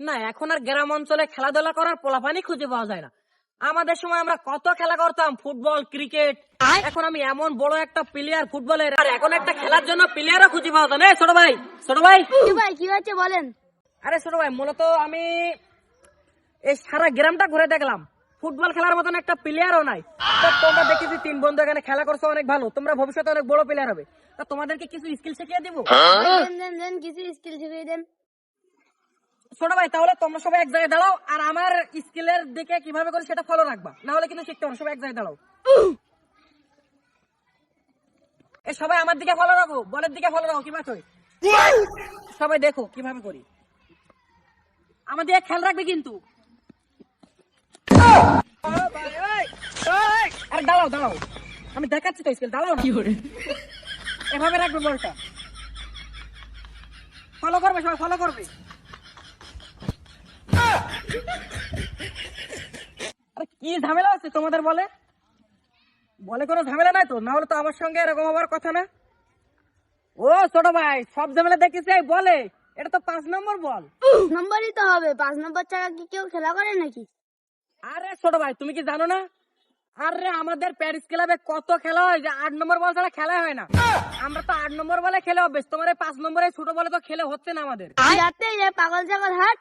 না এখন আর গ্রাম অঞ্চলে খেলাধুলা করার পোলাপানি খুঁজে পাওয়া যায় না। আমাদের সময় আমরা কত খেলা করতাম ফুটবল ক্রিকেট। এখন আমি এমন বড় একটা প্লেয়ার ফুটবলের আর এখন একটা খেলার জন্য প্লেয়ারও খুঁজে পাওয়া যায় না। ছোট ভাই ছোট ভাই। ভাই কি হয়েছে বলেন? আরে ছোট ভাই মূলত আমি এই সারা গ্রামটা ঘুরে দেখলাম। ফুটবল খেলার মতন একটা প্লেয়ারও নাই। তো তোমরা দেখেছি তিন বন্ধু এখানে খেলা করছ অনেক ভালো। তোমরা ভবিষ্যতে অনেক বড় প্লেয়ার হবে। তা তোমাদেরকে কিছু স্কিল শিখিয়ে দিব? দেন দেন কিছু স্কিল শিখিয়ে দেন। ছোট ভাই তাহলে তোমরা সবাই এক জায়গায় দাঁড়াও আর আমার স্কিলের দিকে কীভাবে করে সেটা ফলো রাখবা। না হলে কিন্তু শিখতে হবে সবাই এক জায়গায় দাঁড়াও। এ সবাই আমার দিকে ফলো রাখো বলের দিকে ফলো রাখো কীভাবে করি সবাই দেখো কীভাবে করি। আমার দিকে খেয়াল রাখবে কিন্তু। আরে দাঁড়াও দাঁড়াও। আমি দেখাচ্ছি তো স্কিল দাঁড়াও না। এভাবে রাখবে বলটা। ফলো করবে সবাই ফলো করবে। কি ঝামেলা আছে তোমাদের বলে? বলে কোনো ঝামেলা নাই তো? না হলে তো আমার সঙ্গে এরকম হবার কথা না। ও ছোট ভাই সব ঝামেলা দেখিস এই বলে। এটা তো পাঁচ নম্বর বল। নম্বরই তো হবে। পাঁচ নম্বর ছাড়া কি কেউ খেলা করে নাকি? আরে ছোট ভাই তুমি কি জানো না? আরে আমাদের প্যারিস ক্লাবে কত খেলা হয় যে আট নম্বর বল ছাড়া খেলা হয় না। আমরা তো আট নম্বর বলে খেলে অভ্যেস তোমার পাঁচ নম্বরে ছোট বলে তো খেলে হচ্ছে না আমাদের। পাগল ছাগল হাট।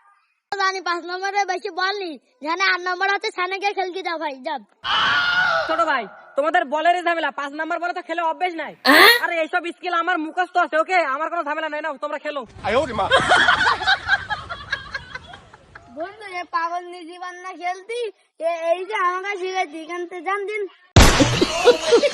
জানি পাঁচ নম্বরে বেশি বল নি। জানে আট নম্বর হাতে সানে গিয়ে খেলকি যাও ভাই যান ছোট ভাই তোমাদের বলেরই ঝামেলা পাঁচ নাম্বার বলে তো খেলে অভ্যেস নাই। আরে এইসব স্কিল আমার মুখস্থ আছে ওকে? আমার কোনো ঝামেলা নাই না তোমরা খেলো। বন্ধু এ পাগল নি জীবন না খেলতি? এ- এই যে আমাকে শিখেছি এখান থেকে জান দিন।